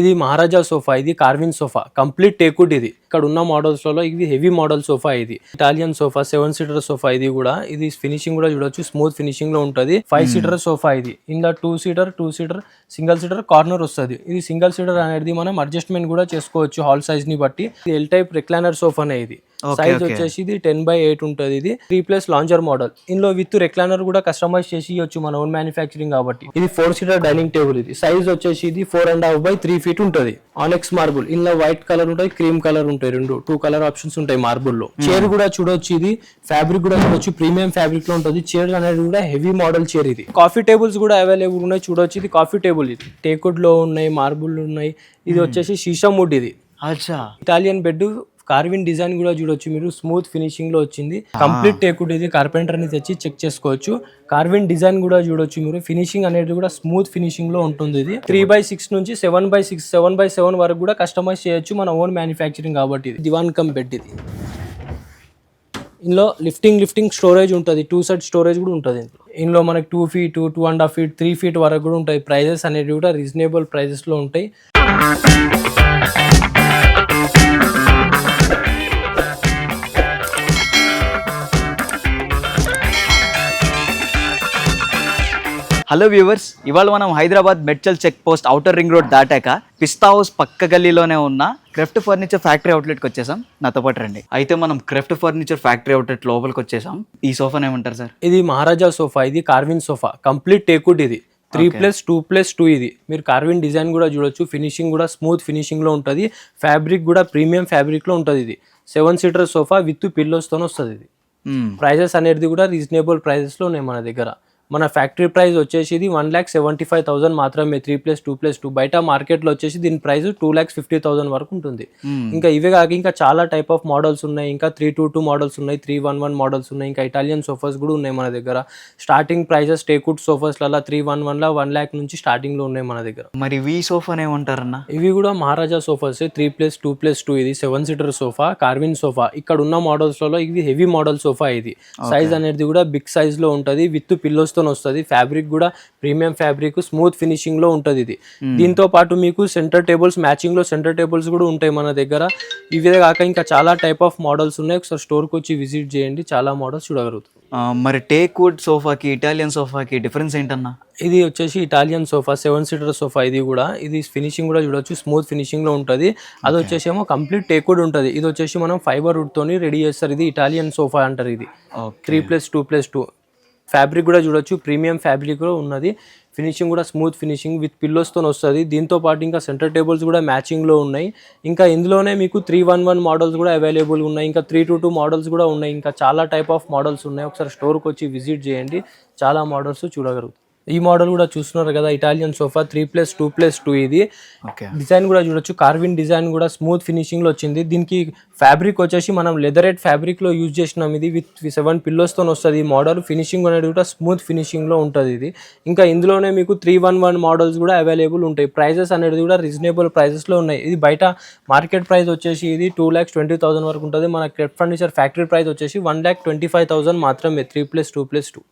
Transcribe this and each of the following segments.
ఇది మహారాజా సోఫా ఇది కార్విన్ sofa complete teakwood ఇది. ఇక్కడ ఉన్న మోడల్స్లలో ఇది హెవీ మోడల్ సోఫా ఇది. Italian sofa seven seater sofa ఇది కూడా. ఇది ఫినిషింగ్ కూడా చూడొచ్చు. స్మూత్ ఫినిషింగ్లో ఉంటది. ఫైవ్ సీటర్ సోఫా ఇది. ఇందులో two seater two seater single seater corner వస్తుంది. ఇది సింగిల్ సీటర్ అనేది మనం అడ్జస్ట్మెంట్ కూడా చేసుకోవచ్చు హాల్ సైజ్ని బట్టి ఎల్ టైప్ రిక్లైనర్ సోఫానే ఇది. సైజ్ వచ్చేసి ఇది టెన్ బై ఎయిట్ ఉంటుంది ఇది. Three plus lounger model. ఇందులో విత్ రెక్లైనర్ కూడా కస్టమైజ్ చేసి ఇవ్వచ్చు మన ఓన్ మ్యానుఫ్యాక్చరింగ్ కాబట్టి. ఇది ఫోర్ సీటర్ డైనింగ్ టేబుల్ ఇది. సైజ్ వచ్చేసి ఇది four and half by three feet ఉంటుంది. ఆనెక్స్ మార్బుల్ ఇందులో వైట్ కలర్ ఉంటాయి క్రీమ్ కలర్ ఉంటాయి. రెండు టూ కలర్ ఆప్షన్స్ ఉంటాయి మార్బుల్లో. చైర్ కూడా చూడొచ్చు ఇది. ఫ్యాబ్రిక్ కూడా చూడొచ్చు. ప్రీమియం ఫ్యాబ్రిక్లో ఉంటుంది. చైర్ అనేది కూడా హెవీ మోడల్ చైర్ ఇది. కాఫీ టేబుల్స్ కూడా అవైలబుల్ ఉన్నాయి. చూడొచ్చు ఇది. కాఫీ టేబుల్ ఇది. టేకుడ్లో ఉన్నాయి మార్బుల్ ఉన్నాయి. ఇది వచ్చేసి షీషా వుడ్ ఇది. అచ్చా. ఇటాలియన్ బెడ్ కార్విన్ డిజైన్ కూడా చూడొచ్చు మీరు. స్మూత్ ఫినిషింగ్లో వచ్చింది. కంప్లీట్ టేకుడ్ ఇది కార్పెంటర్ని తెచ్చి చెక్ చేసుకోవచ్చు. కార్విన్ డిజైన్ కూడా చూడొచ్చు మీరు. ఫినిషింగ్ అనేది కూడా స్మూత్ ఫినిషింగ్లో ఉంటుంది ఇది. త్రీ బై సిక్స్ నుంచి seven by six seven by seven వరకు కూడా కస్టమైజ్ చేయొచ్చు మన ఓన్ మ్యానుఫ్యాక్చరింగ్ కాబట్టి ఇది. దివాన్ కమ్ బెడ్ ఇది. ఇందులో లిఫ్టింగ్ లిఫ్టింగ్ స్టోరేజ్ ఉంటుంది. టూ సైడ్ స్టోరేజ్ కూడా ఉంటుంది ఇందులో. ఇందులో మనకి two feet two and half feet three feet వరకు కూడా ఉంటాయి. ప్రైజెస్ అనేవి కూడా రీజనబుల్ ప్రైజెస్లో ఉంటాయి. హలో వ్యూవర్స్ ఇవాళ మనం Hyderabad Medchal check post outer ring road దాటాక పిస్తా హౌస్ పక్క గల్లీలోనే ఉన్న క్రెఫ్ట్ ఫర్నిచర్ ఫ్యాక్టరీ అవుట్లెట్కి వచ్చేసాం. నాతో పాటు రండి. అయితే మనం క్రెఫ్ట్ ఫర్నిచర్ ఫ్యాక్టరీ అవుట్లెట్ లోపలికి వచ్చేసాం. ఈ సోఫాని ఏమంటారు సార్? ఇది మహారాజా సోఫా ఇది కార్విన్ సోఫా. కంప్లీట్ టేకుడ్ ఇది. Three plus two plus two ఇది. మీరు కార్విన్ డిజైన్ కూడా చూడొచ్చు. ఫినిషింగ్ కూడా స్మూత్ ఫినిషింగ్లో ఉంటుంది. ఫ్యాబ్రిక్ కూడా ప్రీమియం ఫ్యాబ్రిక్లో ఉంటుంది ఇది. సెవెన్ సీటర్ సోఫా విత్ పిల్లోస్తో వస్తుంది ఇది. ప్రైజెస్ అనేది కూడా రీజనబుల్ ప్రైజెస్లో ఉన్నాయి మన దగ్గర. మన ఫ్యాక్టరీ ప్రైస్ వచ్చేసి ఇది one lakh seventy five thousand మాత్రమే three plus two plus two బయట మార్కెట్లో వచ్చేసి దీని price two lakhs fifty thousand వరకు ఉంటుంది. మ్మ్. ఇంకా ఇవే కాక ఇంకా చాలా టైప్ ఆఫ్ మోడల్స్ ఉన్నాయి. ఇంకా త్రీ టూ టూ మోడల్స్ ఉన్నాయి త్రీ వన్ వన్ మోడల్స్ ఉన్నాయి. ఇంకా ఇటాలియన్ సోఫాస్ కూడా ఉన్నాయి మన దగ్గర. స్టార్టింగ్ ప్రైజెస్ టేకుడ్ సోఫాస్లలో త్రీ వన్ వన్లో వన్ ల్యాక్ నుంచి స్టార్టింగ్లో ఉన్నాయి మన దగ్గర. మరి వీ సోఫాని ఏమంటారన్న? ఇవి కూడా Maharaja sofas. Three plus two plus two ఇది. Seven seater sofa carving sofa ఇక్కడ ఉన్న మోడల్స్లలో ఇది హెవీ మోడల్ సోఫా ఇది. సైజ్ అనేది కూడా బిగ్ సైజ్లో ఉంటది. విత్ పిల్లోస్ తో వస్తుంది. ఫ్యాబ్రిక్ కూడా ప్రీమియం ఫ్యాబ్రిక్ స్మూత్ ఫినిషింగ్లో ఉంటది ఇది. దీంతో పాటు మీకు సెంటర్ టేబుల్స్ మ్యాచింగ్లో సెంటర్ టేబుల్స్ కూడా ఉంటాయి మన దగ్గర. ఇవే కాక ఇంకా చాలా టైప్ ఆఫ్ మోడల్స్ ఉన్నాయి. ఒకసారి స్టోర్కి వచ్చి విజిట్ చేయండి. చాలా మోడల్స్ చూడగలుగుతారు మరి టేక్ వుడ్ సోఫాకి ఇటాలియన్ సోఫాకి డిఫరెన్స్ ఏంటన్నా? ఇది వచ్చేసి Italian sofa seven seater sofa ఇది కూడా. ఇది ఫినిషింగ్ కూడా చూడొచ్చు. స్మూత్ ఫినిషింగ్లో ఉంటుంది. అది వచ్చేసి ఏమో కంప్లీట్ టేకుడ్ ఉంటుంది. ఇది వచ్చేసి మనం ఫైబర్ వుడ్ తోని రెడీ చేస్తారు. ఇది ఇటాలియన్ సోఫా అంటారు ఇది. Three plus two plus two fabric కూడా చూడొచ్చు. ప్రీమియం ఫ్యాబ్రిక్ కూడా ఉన్నది. ఫినిషింగ్ కూడా స్మూత్ ఫినిషింగ్ విత్ పిల్లోస్తో వస్తుంది. దీంతో పాటు ఇంకా సెంటర్ టేబుల్స్ కూడా మ్యాచింగ్లో ఉన్నాయి. ఇంకా ఇందులోనే మీకు త్రీ వన్ వన్ మోడల్స్ కూడా అవైలబుల్ ఉన్నాయి. ఇంకా త్రీ టూ టూ మోడల్స్ కూడా ఉన్నాయి. ఇంకా చాలా టైప్ ఆఫ్ మోడల్స్ ఉన్నాయి. ఒకసారి స్టోర్కి వచ్చి విజిట్ చేయండి. చాలా మోడల్స్ చూడగలుగుతారు ఈ మోడల్ కూడా చూస్తున్నారు కదా Italian sofa three plus two plus two ఇది. డిజైన్ కూడా చూడొచ్చు. కార్విన్ డిజైన్ కూడా స్మూత్ ఫినిషింగ్లో వచ్చింది. దీనికి ఫ్యాబ్రిక్ వచ్చేసి మనం లెదరేట్ ఫ్యాబ్రిక్లో యూజ్ చేసినాం ఇది. విత్ సెవెన్ పిల్లోస్తో వస్తుంది ఈ మోడల్ ఫినిషింగ్ అనేది కూడా స్మూత్ ఫినిషింగ్లో ఉంటుంది ఇది. ఇంకా ఇందులోనే మీకు త్రీ వన్ వన్ మోడల్స్ కూడా అవైలబుల్ ఉంటాయి. ప్రైజెస్ అనేది కూడా రీజనబుల్ ప్రైజెస్లో ఉన్నాయి. ఇది బయట మార్కెట్ ప్రైస్ వచ్చేసి ఇది టూ ల్యాక్స్ ట్వంటీ థౌసండ్ వరకు ఉంటుంది. మన క్రెప్ ఫర్నిచర్ ఫ్యాక్టరీ ప్రైస్ వచ్చేసి one lakh twenty five thousand మాత్రమే. Three plus two plus two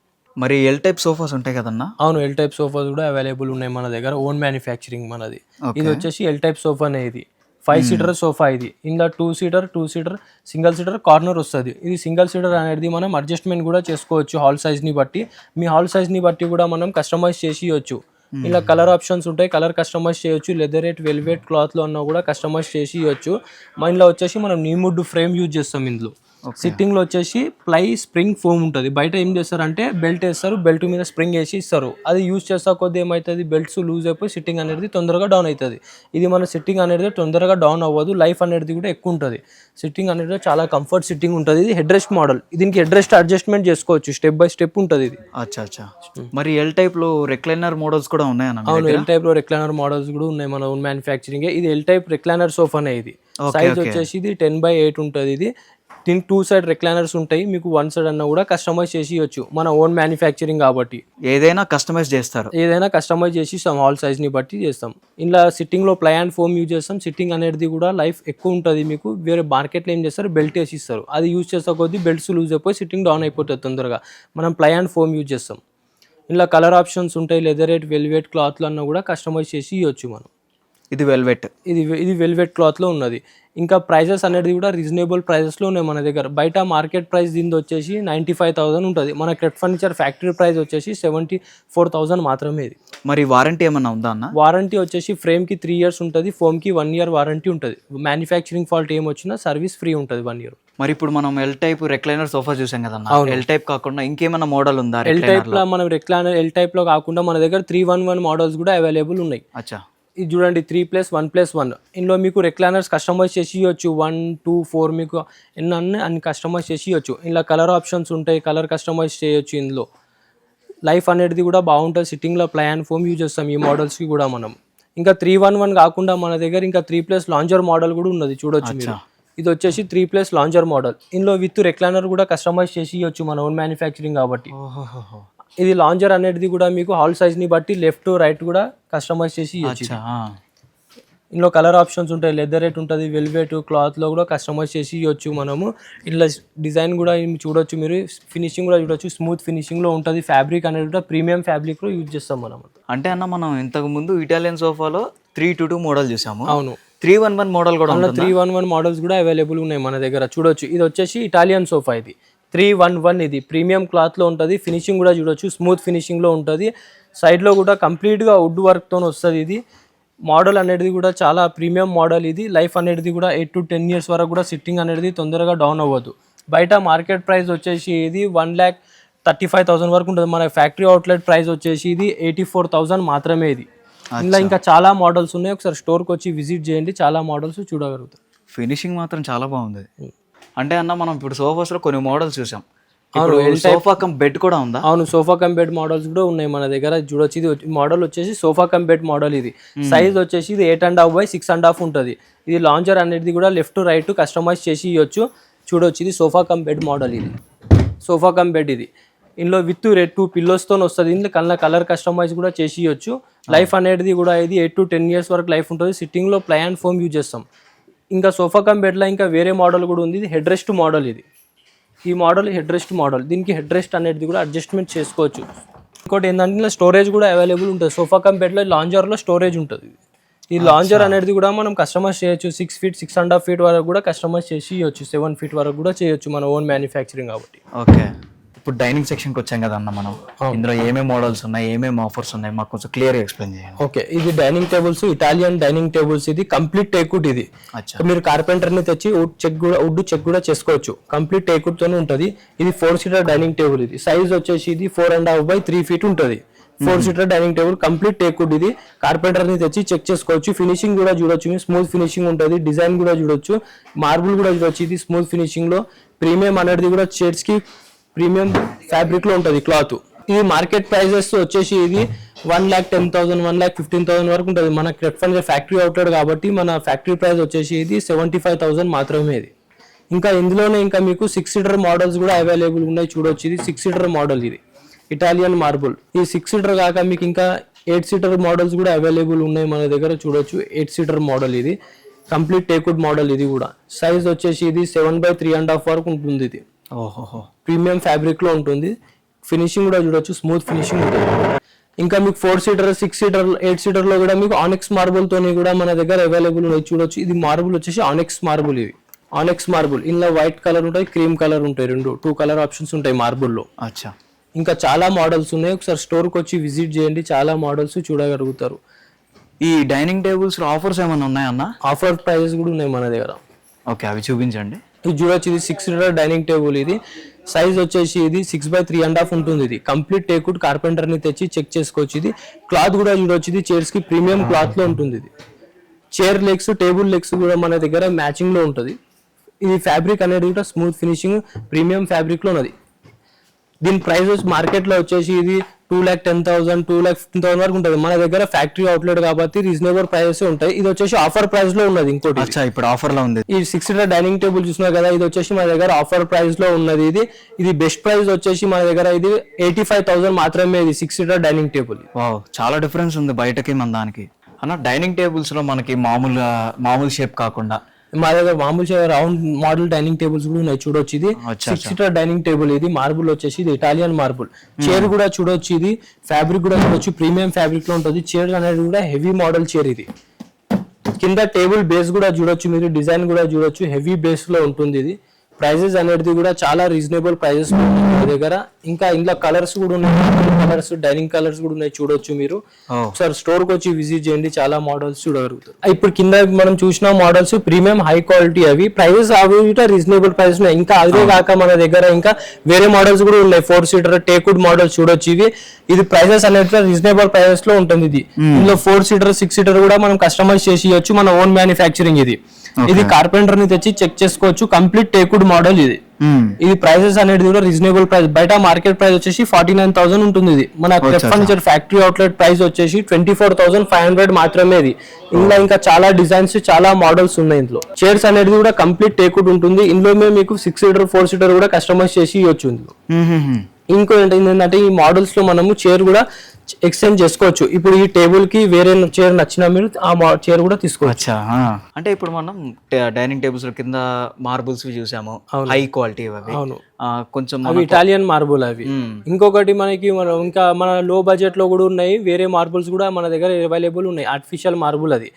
మరి ఎల్ టైప్ సోఫాస్ ఉంటాయి కదన్నా? అవును ఎల్ టైప్ సోఫాస్ కూడా అవైలబుల్ ఉన్నాయి మన దగ్గర ఓన్ మ్యానుఫ్యాక్చరింగ్ మనది. ఇది వచ్చేసి ఎల్ టైప్ సోఫానే ఇది. ఫైవ్ సీటర్ సోఫా ఇది. ఇందులో two seater two seater single seater corner వస్తుంది. ఇది సింగిల్ సీటర్ అనేది మనం అడ్జస్ట్మెంట్ కూడా చేసుకోవచ్చు హాల్ సైజ్ని బట్టి. మీ హాల్ సైజ్ని బట్టి కూడా మనం కస్టమైజ్ చేసి ఇవ్వచ్చు ఇలా కలర్ ఆప్షన్స్ ఉంటాయి కలర్ కస్టమైజ్ చేయొచ్చు. లెదరేట్ వెల్వెట్ క్లాత్లో అన్నా కూడా కస్టమైజ్ చేసి ఇవ్వచ్చు మా ఇందులో వచ్చేసి మనం నీముడ్ ఫ్రేమ్ యూజ్ చేస్తాం ఇందులో. సిట్టింగ్లో వచ్చేసి ప్లై స్ప్రింగ్ ఫోమ్ ఉంటుంది. బయట ఏం చేస్తారంటే బెల్ట్ వేస్తారు బెల్ట్ మీద స్ప్రింగ్ వేసి ఇస్తారు. అది యూజ్ చేస్తా కొద్ది ఏమవుతుంది బెల్ట్స్ లూజ్ అయిపోయి సిట్టింగ్ అనేది తొందరగా డౌన్ అవుతుంది ఇది మన సిట్టింగ్ అనేది తొందరగా డౌన్ అవ్వదు. లైఫ్ అనేది కూడా ఎక్కువ ఉంటుంది. సిట్టింగ్ అనేది చాలా కంఫర్ట్ సిట్టింగ్ ఉంటుంది. ఇది హెడ్ రెస్ట్ మోడల్ దీనికి హెడ్ రెస్ట్ అడ్జస్ట్మెంట్ చేసుకోవచ్చు. స్టెప్ బై స్టెప్ ఉంటుంది ఇది. అచ్చా అచ్చా. మరి ఎల్ టైప్లో రెక్లైనర్ మోడల్స్ కూడా ఉన్నాయన్న మీ అవును? ఎల్ టైప్లో రెక్లైనర్ మోడల్స్ కూడా ఉన్నాయి మన ఓన్ మ్యానుఫ్యాక్చరింగ్ ఇది ఎల్ టైప్ రెక్లైనర్ సోఫానే ఇది. Okay, size. వచ్చేసి ఇది టెన్ బై ఎయిట్ ఉంటుంది ఇది. దీనికి టూ సైడ్ రెక్లైనర్స్ ఉంటాయి. మీకు వన్ సైడ్ అన్న కూడా కస్టమైజ్ చేసి ఇవ్వచ్చు. మన ఓన్ మ్యానుఫ్యాక్చరింగ్ కాబట్టి. ఏదైనా కస్టమైజ్ చేస్తారు. ఏదైనా కస్టమైజ్ చేసి ఇస్తాం హాల్ సైజ్ని బట్టి చేస్తాం. ఇలా సిట్టింగ్లో ప్లై అండ్ ఫోమ్ యూజ్ చేస్తాం. సిట్టింగ్ అనేది కూడా లైఫ్ ఎక్కువ ఉంటుంది మీకు. వేరే మార్కెట్లో ఏం చేస్తారు? బెల్ట్ వేసి ఇస్తారు. అది యూజ్ చేస్తా కొద్దీ బెల్ట్స్ లూజ్ అయిపోయి సిట్టింగ్ డౌన్ అయిపోతుంది తొందరగా. మనం ప్లై అండ్ ఫోమ్ యూజ్ చేస్తాం. ఇలా కలర్ ఆప్షన్స్ ఉంటాయి. లెదరేట్ వెల్వెట్ క్లాత్లు అన్న కూడా కస్టమైజ్ చేసి ఇవ్వచ్చు మనం. ఇది వెల్వెట్ ఇది ఇది వెల్వెట్ క్లాత్లో ఉన్నది. ఇంకా ప్రైజెస్ అనేది కూడా రీజనబుల్ ప్రైజెస్లో ఉన్నాయి మన దగ్గర. బయట మార్కెట్ ప్రైస్ దీనిది వచ్చేసి నైంటీ ఫైవ్ థౌసండ్ ఉంటుంది. మన క్రెట్ ఫర్నిచర్ ఫ్యాక్టరీ ప్రైస్ వచ్చేసి సెవెంటీ ఫోర్ థౌసండ్ మాత్రమే ఇది. మరి వారంటీ ఏమన్నా ఉందా అన్న? వారంటీ వచ్చేసి ఫ్రేమ్కి త్రీ ఇయర్స్ ఉంటుంది. ఫోమ్కి వన్ ఇయర్ వారంటీ ఉంటుంది. మ్యానుఫ్యాక్చరింగ్ ఫాల్ట్ ఏం వచ్చినా సర్వీస్ ఫ్రీ ఉంటుంది వన్ ఇయర్. మరి ఇప్పుడు మనం ఎల్ టైప్ రెక్లైనర్ సోఫా చూసాం కదన్న ఎల్ టైప్ కాకుండా ఇంకేమైనా మోడల్ ఉందా ఎల్ recliner టైప్లో మనం రెక్లానర్ ఎల్ టైప్లో కాకుండా మన దగ్గర త్రీ వన్ వన్ మోడల్స్ కూడా అవైలబుల్ ఉన్నాయి. అచ్చా. ఇది చూడండి three plus one plus one ఇందులో మీకు రెక్లైనర్స్ కస్టమైజ్ చేసి ఇవ్వచ్చు వన్ టూ ఫోర్ మీకు ఎన్ని అన్ని కస్టమైజ్ చేసి ఇవ్వచ్చు ఇలా కలర్ ఆప్షన్స్ ఉంటాయి కలర్ కస్టమైజ్ చేయొచ్చు ఇందులో. లైఫ్ అనేది కూడా బాగుంటుంది. సిట్టింగ్లో ప్లాన్ ఫోమ్ యూజ్ చేస్తాం. ఈ మోడల్స్కి కూడా మనం. ఇంకా త్రీ వన్ వన్ కాకుండా మన దగ్గర ఇంకా త్రీ ప్లస్ లాంజర్ మోడల్ కూడా ఉన్నది. చూడొచ్చు మీరు. ఇది వచ్చేసి త్రీ ప్లస్ లాంజర్ మోడల్ ఇందులో విత్ రెక్లైనర్ కూడా కస్టమైజ్ చేసి ఇవ్వచ్చు మన ఓన్ మ్యానుఫ్యాక్చరింగ్ కాబట్టి. ఇది లాంజర్ అనేది కూడా మీకు హాల్ సైజ్ని బట్టి లెఫ్ట్ రైట్ కూడా కస్టమైజ్ చేసి ఇవ్వచ్చు. ఇందులో కలర్ ఆప్షన్స్ ఉంటాయి. లెదర్ రేట్ ఉంటుంది వెల్వెట్ క్లాత్లో కూడా కస్టమైజ్ చేసి ఇవ్వచ్చు మనము. ఇట్లా డిజైన్ కూడా చూడొచ్చు మీరు. ఫినిషింగ్ కూడా చూడొచ్చు. స్మూత్ ఫినిషింగ్లో ఉంటుంది ఫ్యాబ్రిక్ అనేది కూడా ప్రీమియం ఫ్యాబ్రిక్లో యూజ్ చేస్తాం మనం. అంటే అన్న మనం ఇంతకు ముందు ఇటాలియన్ సోఫాలో త్రీ టు టూ మోడల్ చూసాము. అవును. త్రీ వన్ వన్ మోడల్ కూడా త్రీ వన్ వన్ మోడల్స్ కూడా అవైలబుల్ ఉన్నాయి మన దగ్గర. చూడొచ్చు. ఇది వచ్చేసి ఇటాలియన్ సోఫా ఇది. త్రీ వన్ వన్ ఇది. ప్రీమియం క్లాత్లో ఉంటుంది. ఫినిషింగ్ కూడా చూడొచ్చు. స్మూత్ ఫినిషింగ్లో ఉంటుంది. సైడ్లో కూడా కంప్లీట్గా వుడ్ వర్క్తో వస్తుంది ఇది. మోడల్ అనేది కూడా చాలా ప్రీమియం మోడల్ ఇది. లైఫ్ అనేది కూడా ఎయిట్ టు టెన్ ఇయర్స్ వరకు కూడా సిట్టింగ్ అనేది తొందరగా డౌన్ అవ్వదు. బయట మార్కెట్ ప్రైస్ వచ్చేసి ఇది one lakh thirty five thousand వరకు ఉంటుంది. మన ఫ్యాక్టరీ అవుట్లెట్ ప్రైస్ వచ్చేసి ఇది ఎయిటీ ఫోర్ థౌసండ్ మాత్రమే ఇది. ఇందులో ఇంకా చాలా మోడల్స్ ఉన్నాయి. ఒకసారి స్టోర్కి వచ్చి విజిట్ చేయండి. చాలా మోడల్స్ చూడగలుగుతారు. ఫినిషింగ్ మాత్రం చాలా బాగుంది. అంటే అన్న మనం ఇప్పుడు sofas లో కొన్ని మోడల్స్ చూసాం. ఇప్పుడు సోఫా కమ్ బెడ్ కూడా ఉందా? అవును సోఫా కమ్ బెడ్ మోడల్స్ కూడా ఉన్నాయి మన దగ్గర. చూడొచ్చు ఇది మోడల్ వచ్చేసి సోఫా కమ్ బెడ్ మోడల్ ఇది. సైజ్ వచ్చేసి ఇది eight and half by six and half ఉంటుంది. ఇది లాంచర్ అనేది కూడా లెఫ్ట్ రైట్ కస్టమైజ్ చేసి ఇవ్వచ్చు చూడొచ్చు ఇది సోఫా కమ్ బెడ్ మోడల్ ఇది. సోఫా కమ్ బెడ్ ఇది. ఇందులో విత్ రెడ్ టూ పిల్లోస్తో వస్తుంది. ఇందులో కళ్ళ కలర్ కస్టమైజ్ కూడా చేసి ఇవ్వచ్చు లైఫ్ అనేది కూడా ఇది ఎయిట్ టు టెన్ ఇయర్స్ వరకు లైఫ్ ఉంటుంది. సిట్టింగ్లో ప్లై అండ్ ఫోమ్ యూజ్ చేస్తాం. ఇంకా సోఫా కమ్ బెడ్లో ఇంకా వేరే మోడల్ కూడా ఉంది. ఇది హెడ్ రెస్ట్ మోడల్ ఇది. ఈ మోడల్ హెడ్ రెస్ట్ మోడల్. దీనికి హెడ్ రెస్ట్ అనేది కూడా అడ్జస్ట్మెంట్ చేసుకోవచ్చు. ఇంకోటి ఏంటంటే ఇలా స్టోరేజ్ కూడా అవైలబుల్ ఉంటుంది. సోఫా కమ్ బెడ్లో లాంజర్లో స్టోరేజ్ ఉంటుంది. ఈ లాంజర్ అనేది కూడా మనం కస్టమైజ్ చేయొచ్చు. Six feet six and half feet వరకు కూడా కస్టమైజ్ చేసి ఇవ్వచ్చు. సెవెన్ ఫీట్ వరకు కూడా చేయొచ్చు మన ఓన్ మ్యానుఫ్యాక్చరింగ్ కాబట్టి. ఓకే. ఇప్పుడు డైనింగ్ సెక్షన్కి వచ్చాం కదా అన్న మనం ఇందులో ఏమేమి మోడల్స్ ఉన్నాయి ఏమేమి ఆఫర్స్ ఉన్నాయి మాకు కొంచెం క్లియర్గా ఎక్స్ప్లెయిన్ చేయండి. ఓకే ఇది dining tables Italian dining tables ఇది కంప్లీట్ టేకుడ్ ఇది. మీరు కార్పెంటర్ని తెచ్చి వుడ్ చెక్ కూడా వుడ్ చెక్ కూడా చేసుకోవచ్చు. కంప్లీట్ టేకుడ్ తోనే ఉంటది. ఇది ఫోర్ సీటర్ డైనింగ్ టేబుల్ ఇది. సైజ్ వచ్చేసి ఇది four and half by three feet ఉంటది. Four seater dining table complete teakwood ఇది. కార్పెంటర్ని తెచ్చి చెక్ చేసుకోవచ్చు. ఫినిషింగ్ కూడా చూడొచ్చు. స్మూత్ ఫినిషింగ్ ఉంటది. డిజైన్ కూడా చూడొచ్చు. మార్బుల్ కూడా చూడొచ్చు. ఇది స్మూత్ ఫినిషింగ్లో. ప్రీమియం అనేది కూడా షేడ్స్కి ప్రీమియం ఫ్యాబ్రిక్లో క్లాత్. ఇది మార్కెట్ ప్రైజెస్ వచ్చేసి ఇది one lakh ten thousand one lakh fifteen thousand వరకు ఉంటుంది. మన క్రెట్ ఫండ్ ఫ్యాక్టరీ అవుట్లెట్ కాబట్టి మన ఫ్యాక్టరీ ప్రైస్ వచ్చేసి ఇది సెవెంటీ ఫైవ్ థౌసండ్ మాత్రమే ఇది. ఇంకా ఇందులోనే ఇంకా మీకు సిక్స్ సీటర్ మోడల్స్ కూడా అవైలబుల్ ఉన్నాయి. చూడొచ్చు ఇది సిక్స్ సీటర్ మోడల్ ఇది. ఇటాలియన్ మార్బుల్ ఈ సిక్స్ సీటర్ కాక మీకు ఇంకా ఎయిట్ సీటర్ మోడల్స్ కూడా అవైలబుల్ ఉన్నాయి మన దగ్గర. చూడొచ్చు ఎయిట్ సీటర్ మోడల్ ఇది. కంప్లీట్ టేకుడ్ మోడల్ ఇది కూడా. సైజ్ వచ్చేసి ఇది seven by three and half వరకు ఉంటుంది ఇది. ఓహోహో. ప్రీమియం ఫ్యాబ్రిక్లో ఉంటుంది. ఫినిషింగ్ కూడా చూడొచ్చు. స్మూత్ ఫినిషింగ్ ఉంటుంది. ఇంకా మీకు four seater six seater eight సీటర్లో కూడా మీకు ఆనెక్స్ మార్బుల్ తోని కూడా మన దగ్గర అవైలబుల్ ఉన్నాయి. చూడొచ్చు. ఇది మార్బుల్ వచ్చేసి ఆనెక్స్ మార్బుల్ ఇది ఆనెక్స్ మార్బుల్ ఇందులో వైట్ కలర్ ఉంటాయి క్రీమ్ కలర్ ఉంటాయి రెండు. టూ కలర్ ఆప్షన్స్ ఉంటాయి మార్బుల్లో. అచ్చా. ఇంకా చాలా మోడల్స్ ఉన్నాయి. ఒకసారి స్టోర్కి వచ్చి విజిట్ చేయండి. చాలా మోడల్స్ చూడగలుగుతారు. ఈ డైనింగ్ టేబుల్స్ ఆఫర్స్ ఏమైనా ఉన్నాయన్న ఆఫర్ ప్రైజెస్ కూడా ఉన్నాయి మన దగ్గర. ఓకే అవి చూపించండి. ఇది చూడొచ్చు ఇది సిక్స్ సీటర్ డైనింగ్ టేబుల్ ఇది. సైజ్ వచ్చేసి ఇది six by three and half ఉంటుంది ఇది. కంప్లీట్ టేకుడ్ కార్పెంటర్ని తెచ్చి చెక్ చేసుకోవచ్చు ఇది. క్లాత్ కూడా చూడొచ్చు ఇది చైర్స్కి ప్రీమియం క్లాత్లో ఉంటుంది ఇది. చైర్ లెగ్స్ టేబుల్ లెగ్స్ కూడా మన దగ్గర మ్యాచింగ్లో ఉంటుంది. ఇది ఫ్యాబ్రిక్ అనేది కూడా స్మూత్ ఫినిషింగ్ ప్రీమియం ఫ్యాబ్రిక్లో ఉన్నది దీని ప్రైస్ వచ్చి మార్కెట్లో వచ్చేసి ఇది two lakh ten thousand two lakh fifteen thousand వరకు ఉంటుంది. మన దగ్గర ఫ్యాక్టరీ అవుట్లెట్ కాబట్టి రీజనబుల్ ప్రైసెస్ ఉంటాయి. ఇది వచ్చేసి ఆఫర్ ప్రైస్లో ఉన్నది ఇంకోటి. ఇప్పుడు ఆఫర్లో ఉంది. ఈ సిక్స్ సీటర్ డైనింగ్ టేబుల్ చూసినా కదా ఇది వచ్చేసి మన దగ్గర ఆఫర్ ప్రైస్లో ఉన్నది ఇది. ఇది బెస్ట్ ప్రైస్ వచ్చేసి మన దగ్గర ఇది ఎయిటీ ఫైవ్ థౌసండ్ మాత్రమే ఇది సిక్స్ సీటర్ డైనింగ్ టేబుల్ చాలా డిఫరెన్స్ ఉంది బయటకి మన దానికి. అన్న డైనింగ్ టేబుల్స్లో మనకి మామూలు మామూలు షేప్ కాకుండా మా దగ్గర మామూలు రౌండ్ మోడల్ డైనింగ్ టేబుల్స్ కూడా ఉన్నాయి చూడొచ్చు ఇది సిక్స్ సీటర్ డైనింగ్ టేబుల్ ఇది. మార్బుల్ వచ్చేసి ఇది ఇటాలియన్ మార్బుల్ చైర్ కూడా చూడొచ్చు ఇది. ఫ్యాబ్రిక్ కూడా చూడొచ్చు. ప్రీమియం ఫ్యాబ్రిక్లో ఉంటుంది. చైర్ అనేది కూడా హెవీ మోడల్ చైర్ ఇది. కింద టేబుల్ బేస్ కూడా చూడొచ్చు మీరు. డిజైన్ కూడా చూడొచ్చు. హెవీ బేస్లో ఉంటుంది ఇది. ప్రైజెస్ అనేది కూడా చాలా రీజనబుల్ ప్రైజెస్ మా దగ్గర. ఇంకా ఇందులో కలర్స్ కూడా ఉన్నాయి. కలర్స్ డైనింగ్ కలర్స్ కూడా ఉన్నాయి చూడొచ్చు మీరు. ఒకసారి స్టోర్కి వచ్చి విజిట్ చేయండి. చాలా మోడల్స్ చూడగలుగుతారు. ఇప్పుడు కింద మనం చూసిన మోడల్స్ ప్రీమియం హై క్వాలిటీ అవి. ప్రైజెస్ అవి రీజనబుల్ ప్రైస్ ఉన్నాయి. ఇంకా అదే కాక మన దగ్గర ఇంకా వేరే మోడల్స్ కూడా ఉన్నాయి. ఫోర్ సీటర్ టేకుడ్ మోడల్స్ చూడొచ్చు ఇవి. ఇది ప్రైజెస్ అనేది రీజనబుల్ ప్రైజెస్లో ఉంటుంది ఇది. ఇందులో ఫోర్ సీటర్ సిక్స్ సీటర్ కూడా మనం కస్టమైజ్ చేసి ఇవ్వచ్చు. మన ఓన్ మ్యానుఫ్యాక్చరింగ్ ఇది. ఇది కార్పెంటర్ని తెచ్చి చెక్ చేసుకోవచ్చు. కంప్లీట్ టేకుడ్ మోడల్ ఇది. మ్మ్. ఇది ప్రైసెస్ అనేది కూడా రీజనబుల్ ప్రైస్ బయట మార్కెట్ ప్రైస్ వచ్చేసి ఫార్టీ నైన్ థౌసండ్ ఉంటుంది ఇది. మన ఫర్నిచర్ ఫ్యాక్టరీ అవుట్లెట్ ప్రైస్ వచ్చేసి twenty four thousand five hundred మాత్రమే ఇది. ఇందులో ఇంకా చాలా డిజైన్స్ చాలా మోడల్స్ ఉన్నాయి ఇందులో. చైర్స్ అనేది కూడా కంప్లీట్ టేకుడ్ ఉంటుంది. ఇందులో మేము మీకు సిక్స్ సీటర్ ఫోర్ సీటర్ కూడా కస్టమైజ్ చేసి ఇవ్వచ్చు ఇందులో. మ్మ్, మ్మ్. ఇంకో ఏంటంటే ఈ మోడల్స్లో మనము చైర్ కూడా ఎక్స్చేంజ్ చేసుకోవచ్చు. ఇప్పుడు ఈ టేబుల్కి వేరే చైర్ నచ్చినా మీరు ఆ చైర్ కూడా తీసుకోవచ్చు. అంటే ఇప్పుడు మనం డైనింగ్ టేబుల్స్ కింద మార్బుల్స్ చూసాము. హై క్వాలిటీ అవి. అవును. కొంచెం అవి ఇటాలియన్ మార్బుల్ అవి. ఇంకొకటి మనకి మన ఇంకా మన లో బడ్జెట్లో కూడా ఉన్నాయి. వేరే మార్బుల్స్ కూడా మన దగ్గర అవైలబుల్ ఉన్నాయి. ఆర్టిఫిషియల్ మార్బుల్ అది.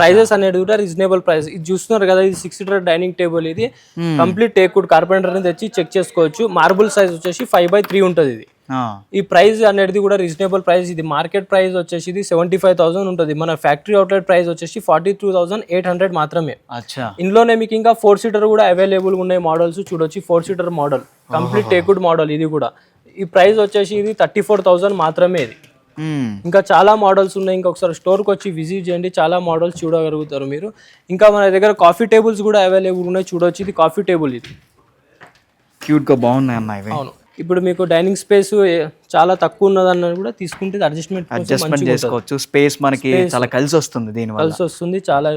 ప్రైజెస్ అనేది కూడా రీజనబుల్ ప్రైస్ ఇది చూస్తున్నారు కదా ఇది సిక్స్ సీటర్ డైనింగ్ టేబుల్ ఇది. కంప్లీట్ టేకుడ్ కార్పెంటర్ని తెచ్చి చెక్ చేసుకోవచ్చు. మార్బుల్ సైజ్ వచ్చేసి ఫైవ్ బై త్రీ ఉంటుంది ఇది. ఈ ప్రైస్ అనేది కూడా రీజనబుల్ ప్రైస్ ఇది మార్కెట్ ప్రైస్ వచ్చేసి ఇది సెవెంటీ ఫైవ్ థౌసండ్ ఉంటుంది. మన ఫ్యాక్టరీ అవుట్లెట్ ప్రైస్ వచ్చేసి forty two thousand eight hundred మాత్రమే. ఇందులోనే మీకు ఇంకా ఫోర్ సీటర్ కూడా అవైలబుల్ ఉన్నాయి మోడల్స్. చూడొచ్చు four seater model. Complete teakwood model ఇది కూడా. ఈ ప్రైస్ వచ్చేసి ఇది థర్టీ ఫోర్ థౌసండ్ మాత్రమే ఇది. ఇంకా చాలా మోడల్స్ ఉన్నాయి. ఇంకా ఒకసారి స్టోర్కి వచ్చి విజిట్ చేయండి. చాలా మోడల్స్ చూడగలుగుతారు మీరు. ఇంకా మన దగ్గర కాఫీ టేబుల్స్ కూడా అవైలబుల్ ఉన్నాయి. చూడొచ్చు ఇది కాఫీ టేబుల్ ఇది. క్యూట్గా బాగున్నాయి అన్న అవును. ఇప్పుడు మీకు డైనింగ్ స్పేస్ చాలా తక్కువ ఉన్నదన్నది కూడా తీసుకుంటే అడ్జస్ట్మెంట్ అడ్జస్ట్మెంట్ చేసుకోవచ్చు. స్పేస్ మనకి చాలా కలిసి వస్తుంది దీనివల్ల. కలిసి వస్తుంది చాలా